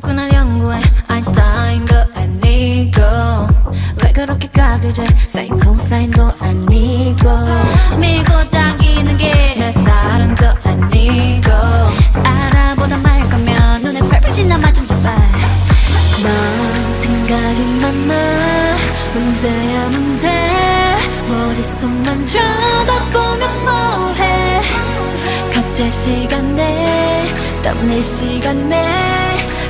자꾸 날 연구해 아인슈타인도 아니고. 왜 그렇게 각을 재 사인 코사인도 아니고. 밀고 당기는 게 내 스타일은 또 아니고. 알아보다 말 거면 눈에 펄펄 나마 좀 제발 넌 생각이 많아. 문제야 문제. 머릿속만 쳐다보면 뭐해? 각자 시간에 땀낼 시간에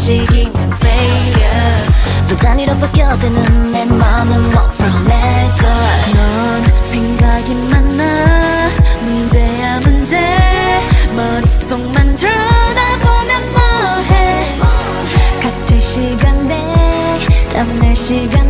식이면 failure. 두 단위로 바뀌어드는 내 맘은 뭐 풀어낼걸 넌 생각이 많아. 문제야 문제. 머릿속만 들여다보면 뭐해? 각질 시간대 땀낼 시간